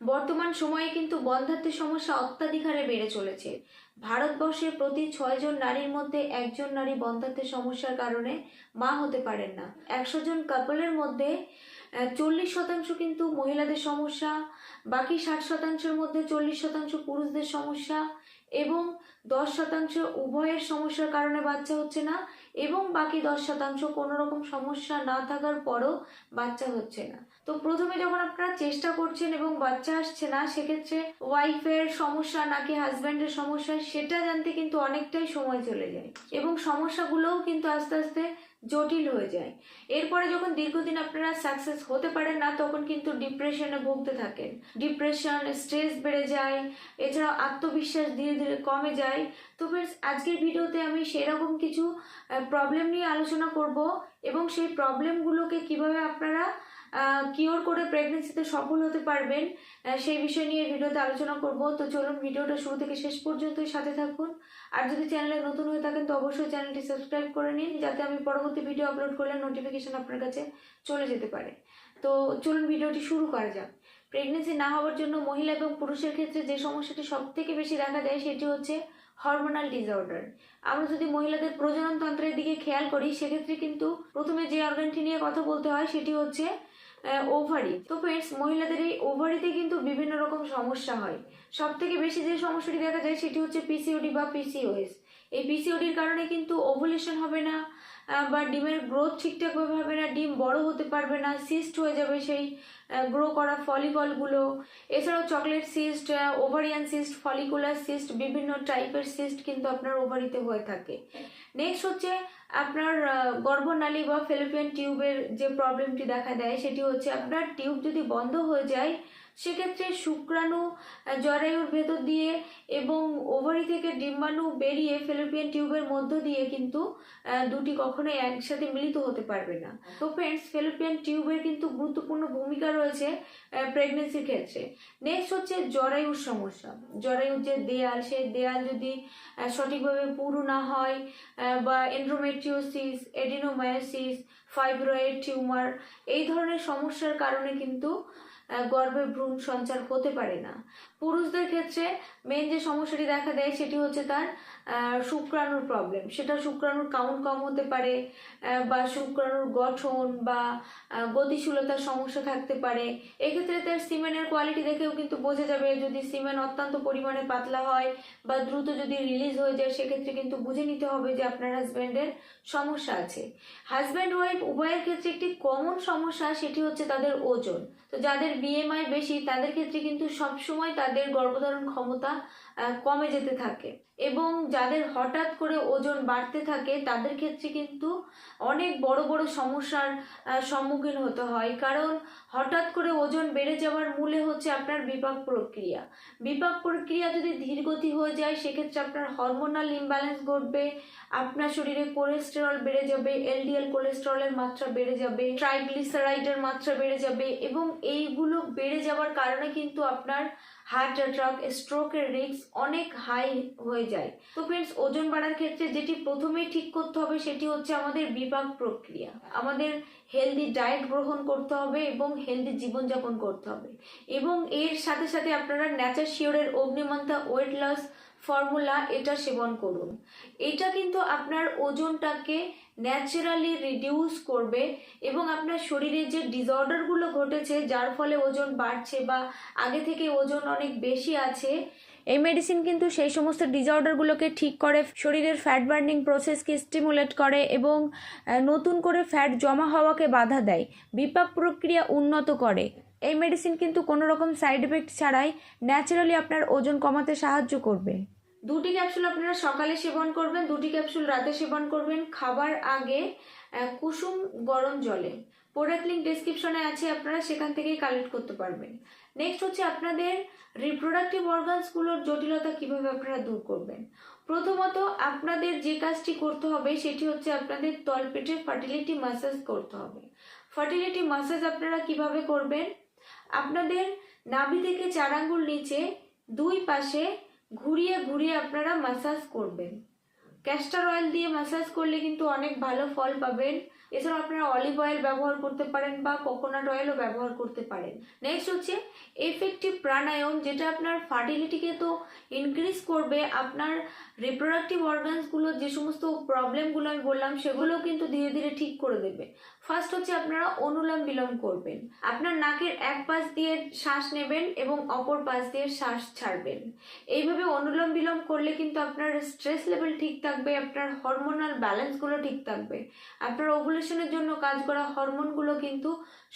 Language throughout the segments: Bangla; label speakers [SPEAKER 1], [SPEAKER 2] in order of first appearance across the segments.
[SPEAKER 1] বর্তমান সময়ে কিন্তু বন্ধাত্বের সমস্যা অত্যাধিক হারে বেড়ে চলেছে। ভারতবর্ষে প্রতি ছয়জন নারীর মধ্যে একজন নারী বন্ধাত্বের সমস্যার কারণে মা হতে পারেন না। একশো জন কাপলের মধ্যে চল্লিশ শতাংশ কিন্তু মহিলাদের সমস্যা, বাকি ষাট শতাংশের মধ্যে চল্লিশ শতাংশ পুরুষদের সমস্যা এবং দশ শতাংশ উভয়ের সমস্যার কারণে বাচ্চা হচ্ছে না এবং বাকি দশ শতাংশ কোনো রকম সমস্যা না থাকার পরও বাচ্চা হচ্ছে না। তো প্রথমে যখন আপনারা চেষ্টা করছেন এবং বাচ্চা আসছে না, সেক্ষেত্রে ওয়াইফের সমস্যা নাকি হাজব্যান্ডের সমস্যা, সেটা জানতে কিন্তু অনেকটাই সময় চলে যায় এবং সমস্যাগুলোও কিন্তু আস্তে আস্তে জটিল হয়ে যায়। এরপরে যখন দীর্ঘদিন আপনারা সাকসেস হতে পারেন না, তখন কিন্তু ডিপ্রেশনে ভুগতে থাকেন। ডিপ্রেশন স্ট্রেস বেড়ে যায়, এছাড়াও আত্মবিশ্বাস ধীরে ধীরে কমে যায়। তো ফ্রেন্ডস আজকের ভিডিওতে আমি সেরকম কিছু প্রবলেম নিয়ে আলোচনা করব এবং সেই প্রবলেমগুলোকে কীভাবে আপনারা কিওর করে প্রেগনেন্সিতে সফল হতে পারবেন। সেই বিষয় নিয়ে ভিডিওতে আলোচনা করব। তো চলুন ভিডিওটা শুরু থেকে শেষ পর্যন্তই সাথে থাকুন। আর যদি চ্যানেলে নতুন হয়ে থাকেন, তো অবশ্যই চ্যানেলটি সাবস্ক্রাইব করে নিন, যাতে আমি পরবর্তী ভিডিও আপলোড করলে নোটিফিকেশন আপনার কাছে চলে যেতে পারে। তো চলুন ভিডিওটি শুরু করা যাক। প্রেগনেন্সি না হওয়ার জন্য মহিলা এবং পুরুষের ক্ষেত্রে যে সমস্যাটি সব থেকে বেশি দেখা যায় সেটি হচ্ছে হরমোনাল ডিসঅর্ডার আমরা যদি মহিলাদের প্রজনন তন্ত্রের দিকে খেয়াল করি, সেক্ষেত্রে কিন্তু প্রথমে যে অর্গানটি নিয়ে কথা বলতে হয়, সেটি হচ্ছে ওভারি তো ফ্রেন্ডস মহিলাদের এই ওভারিতে কিন্তু বিভিন্ন রকম সমস্যা হয়। সব থেকে বেশি যে সমস্যাটি দেখা যায় সেটি হচ্ছে পিসিওডি বা পিসিওএস এই পিসিওডির কারণে কিন্তু ওভুলেশন হবে না বা ডিমের গ্রোথ ঠিকঠাকভাবে হবে না, ডিম বড় হতে পারবে না সিস্ট হয়ে যাবে সেই গ্রো করা ফলিকলগুলো এছাড়াও chocolate cyst ovarian cyst follicular cyst বিভিন্ন টাইপের সিস্ট কিন্তু আপনার ওভারিতে হয়ে থাকে। নেক্সট হচ্ছে আপনার গর্ভনালী বা ফেলোপিয়ান টিউবের যে প্রবলেমটি দেখা দেয়, সেটি হচ্ছে আপনার টিউব যদি বন্ধ হয়ে যায় সেক্ষেত্রে শুক্রাণু জরায়ুর ভেতর দিয়ে এবং ওভারি থেকে ডিম্বাণু বেরিয়ে ফেলোপিয়ান টিউবের মধ্য দিয়ে কিন্তু দুটি কখনোই একসাথে মিলিত হতে পারবে না। তো ফ্রেন্ডস ফেলোপিয়ান টিউবের কিন্তু গুরুত্বপূর্ণ ভূমিকা রয়েছে প্রেগনেন্সির ক্ষেত্রে। নেক্সট হচ্ছে জরায়ুর সমস্যা। জরায়ুর যে দেয়াল, সেই দেয়াল যদি সঠিকভাবে পুরু না হয় বা এন্ড্রোমেট্রিওসিস এডিনোমায়োসিস ফাইব্রয়েড টিউমার এই ধরনের সমস্যার কারণে কিন্তু গর্ভে ভ্রূণ সঞ্চার হতে পারে না। পুরুষদের ক্ষেত্রে মেন যে সমস্যাটি দেখা দেয় সেটি হচ্ছে তার শুক্রাণুর প্রবলেম সেটা শুক্রাণুর কাউন্ট কম হতে পারে বা শুক্রাণুর গঠন বা গতিশীলতার সমস্যা থাকতে পারে। এক্ষেত্রে তার সিমেনের কোয়ালিটি দেখেও কিন্তু বোঝা যাবে যদি সিমেন অত্যন্ত পরিমাণে পাতলা হয় বা দ্রুত যদি রিলিজ হয়ে যায়, সেক্ষেত্রে কিন্তু বুঝে নিতে হবে যে আপনার হাজব্যান্ডের সমস্যা আছে। হাজব্যান্ড ওয়াইফ উভয়ের ক্ষেত্রে একটি কমন সমস্যা সেটি হচ্ছে তাদের ওজন। তো যাদের বিএমআই বেশি তাদের ক্ষেত্রে কিন্তু সবসময় তাদের গর্ভধারণ ক্ষমতা কমে যেতে থাকে। এবং যাদের হঠাৎ করে ওজন বাড়তে থাকে, তাদের ক্ষেত্রে কিন্তু অনেক বড় বড় সমস্যার সম্মুখীন হতে হয়। কারণ হঠাৎ করে ওজন বেড়ে যাওয়ার মূলে হচ্ছে আপনার বিপাক প্রক্রিয়া। বিপাক প্রক্রিয়া যদি ধীরগতি হয়ে যায়, সেক্ষেত্রে আপনার হরমোনাল ইমব্যালেন্স ঘটবে, আপনার শরীরে কোলেস্টেরল বেড়ে যাবে এলডিএল কোলেস্টেরলের মাত্রা বেড়ে যাবে ট্রাইগ্লিসারাইডের মাত্রা বেড়ে যাবে এবং এইগুলো বেড়ে যাওয়ার কারণে কিন্তু আপনার হার্ট অ্যাটাক স্ট্রোকের রিস্ক অনেক হাই হয়ে যায়। তো ফ্রেন্ডস ওজন বাড়ার ক্ষেত্রে যেটি প্রথমেই ঠিক করতে হবে সেটি হচ্ছে আমাদের বিপাক প্রক্রিয়া। আমাদের হেলদি ডায়েট গ্রহণ করতে হবে এবং হেলদি জীবনযাপন করতে হবে। এবং এর সাথে সাথে আপনারা ন্যাচার শিওরের অগ্নিমন্তা ওয়েট লস ফর্মুলা এটা সেবন করুন। এটা কিন্তু আপনার ওজনটাকে ন্যাচারালি রিডিউস করবে এবং আপনার শরীরে যে ডিসঅর্ডারগুলো ঘটেছে, যার ফলে ওজন বাড়ছে বা আগে থেকে ওজন অনেক বেশি আছে, এই মেডিসিন কিন্তু সেই সমস্ত ডিসঅর্ডারগুলোকে ঠিক করে, শরীরের ফ্যাট বার্নিং প্রসেসকে স্টিমুলেট করে এবং নতুন করে ফ্যাট জমা হওয়াকে বাধা দেয়। বিপাক প্রক্রিয়া উন্নত করে। এই মেডিসিন কিন্তু কোনো রকম সাইড এফেক্ট ছাড়াই ন্যাচারালি আপনার ওজন কমাতে সাহায্য করবে। দুটি ক্যাপসুল আপনারা সকালে সেবন করবেন, দুটি ক্যাপসুল রাতে সেবন করবেন। খাবার আগে কুসুম গরম জলে। প্রোডাক্ট লিঙ্ক ডিসক্রিপশনে আছে, আপনারা সেখান থেকেই কালেক্ট করতে পারবেন। নেক্সট হচ্ছে আপনাদের রিপ্রোডাক্টিভ অর্গানসগুলোর জটিলতা কীভাবে আপনারা দূর করবেন। প্রথমত আপনাদের যে কাজটি করতে হবে, সেটি হচ্ছে আপনাদের তলপেটে ফার্টিলিটি মাসাজ করতে হবে। ফার্টিলিটি মাসাজ আপনারা কীভাবে করবেন? আপনাদের নাভি থেকে চার আঙ্গুল নিচে দুই পাশে ঘুরিয়ে ঘুরিয়ে আপনারা মাসাজ করবেন। ক্যাস্টার অয়েল দিয়ে ম্যাসাজ করলে কিন্তু অনেক ভালো ফল পাবেন। এছাড়াও আপনারা অলিভ অয়েল ব্যবহার করতে পারেন বা কোকোনাট অয়েলও ব্যবহার করতে পারেন। নেক্সট হচ্ছে এফেক্টিভ প্রাণায়াম, যেটা আপনার ফার্টিলিটিকে তো ইনক্রিজ করবে। আপনার রিপ্রোডাক্টিভ অর্গানসগুলো যে সমস্ত প্রবলেমগুলো আমি বললাম সেগুলো কিন্তু ধীরে ধীরে ঠিক করে দেবে। ফার্স্ট হচ্ছে আপনারা অনুলোম বিলোম করবেন। আপনার নাকের এক পাশ দিয়ে শ্বাস নেবেন এবং অপর পাশ দিয়ে শ্বাস ছাড়বেন। এইভাবে অনুলোম বিলোম করলে কিন্তু আপনার স্ট্রেস লেভেল ঠিক থাকবে, আপনার হরমোনাল ব্যালেন্সগুলো ঠিক থাকবে। আপনার ওভুলেশনের জন্য কাজ করা হরমোনগুলো কিন্তু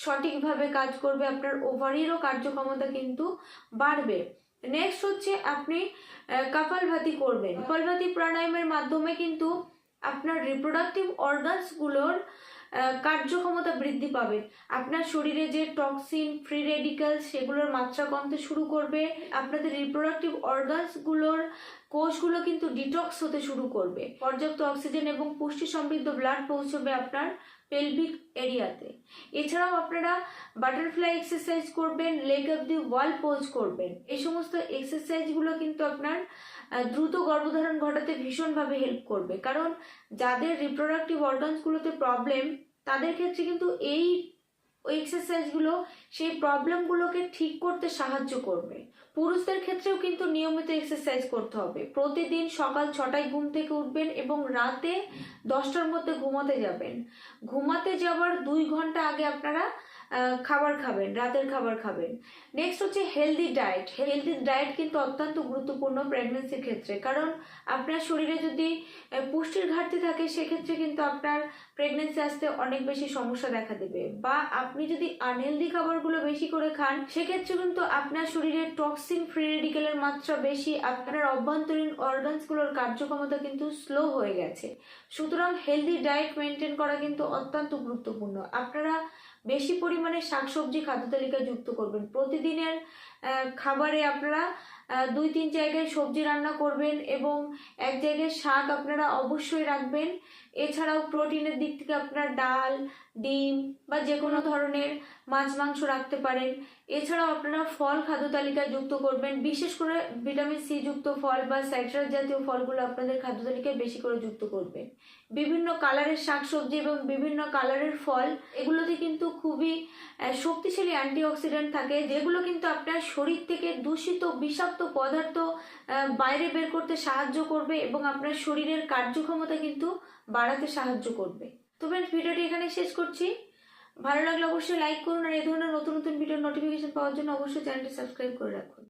[SPEAKER 1] সঠিকভাবে কাজ করবে, আপনার ওভারিরও কার্যক্ষমতা কিন্তু বাড়বে। নেক্সট হচ্ছে আপনি কপালভাতি করবেন। কপালভাতি প্রাণায়ামের মাধ্যমে কিন্তু আপনার রিপ্রোডাক্টিভ অর্গানসগুলোর কার্যক্ষমতা বৃদ্ধি পাবে। আপনার শরীরে যে টক্সিন ফ্রি রেডিক্যাল সেগুলোর মাত্রা কমতে শুরু করবে। আপনাদের রিপ্রোডাক্টিভ অর্গানসগুলোর কোষগুলো কিন্তু ডিটক্স হতে শুরু করবে। পর্যাপ্ত অক্সিজেন এবং পুষ্টি সমৃদ্ধ ব্লাড পৌঁছবে আপনার পেলভিক এরিয়াতে এছাড়াও আপনারা বাটারফ্লাই এক্সারসাইজ করবেন leg of the wall pose করবেন। এই সমস্ত এক্সারসাইজগুলো কিন্তু আপনার দ্রুত গর্ভধারণ ঘটাতে ভীষণভাবে হেল্প করবে। কারণ যাদের রিপ্রোডাক্টিভ অর্গানসগুলোতে প্রবলেম তাদের ক্ষেত্রে কিন্তু এই এক্সারসাইজগুলো সেই প্রবলেমগুলোকে ঠিক করতে সাহায্য করবে। পুরুষদের ক্ষেত্রেও কিন্তু নিয়মিত এক্সারসাইজ করতে হবে। প্রতিদিন সকাল ছটায় ঘুম থেকে উঠবেন এবং রাতে দশটার মধ্যে ঘুমাতে যাবেন। ঘুমাতে যাওয়ার দুই ঘণ্টা আগে আপনারা খাবার খাবেন, রাতের খাবার খাবেন। নেক্সট হচ্ছে হেলদি ডায়েট হেলদি ডায়েট কিন্তু অত্যন্ত গুরুত্বপূর্ণ প্রেগনেন্সির ক্ষেত্রে। কারণ আপনার শরীরে যদি পুষ্টির ঘাটতি থাকে, সেক্ষেত্রে কিন্তু আপনার প্রেগনেন্সি আসতে অনেক বেশি সমস্যা দেখা দেবে। বা আপনি যদি আনহেলদি খাবারগুলো বেশি করে খান, সেক্ষেত্রে কিন্তু আপনার শরীরে টক্সিন ফ্রি রেডিকেলের মাত্রা বেশি, আপনার অভ্যন্তরীণ অর্গানসগুলোর কার্যক্ষমতা কিন্তু স্লো হয়ে গেছে। সুতরাং হেলদি ডায়েট মেনটেন করা কিন্তু অত্যন্ত গুরুত্বপূর্ণ। আপনারা বেশি পরিমাণে শাকসবজি খাদ্য তালিকায় যুক্ত করবেন। প্রতিদিনের খাবারে আপনারা দুই তিন জায়গায় সবজি রান্না করবেন এবং এক জায়গায় শাক আপনারা অবশ্যই রাখবেন। এছাড়াও প্রোটিনের দিক থেকে আপনারা ডাল, ডিম বা যে কোনো ধরনের মাছ, মাংস রাখতে পারেন। এছাড়াও আপনারা ফল খাদ্য তালিকায় যুক্ত করবেন। বিশেষ করে ভিটামিন সি যুক্ত ফল বা সাইট্রাস জাতীয় ফলগুলো আপনাদের খাদ্য তালিকায় বেশি করে যুক্ত করবেন। বিভিন্ন কালারের শাকসবজি এবং বিভিন্ন কালারের ফল, এগুলোতে কিন্তু খুবই শক্তিশালী অ্যান্টিঅক্সিডেন্ট থাকে, যেগুলো কিন্তু আপনার শরীর থেকে দূষিত বিষাক্ত পদার্থ বাইরে বের করতে সাহায্য করবে এবং আপনার শরীরের কার্যক্ষমতা কিন্তু বাড়াতে সাহায্য করবে। তো ফ্রেন্ডস ভিডিওটি এখানে শেষ করছি। ভালো লাগলে অবশ্যই লাইক করুন আর এই ধরনের নতুন নতুন ভিডিওর নোটিফিকেশন পাওয়ার জন্য অবশ্যই চ্যানেলটি সাবস্ক্রাইব করে রাখুন।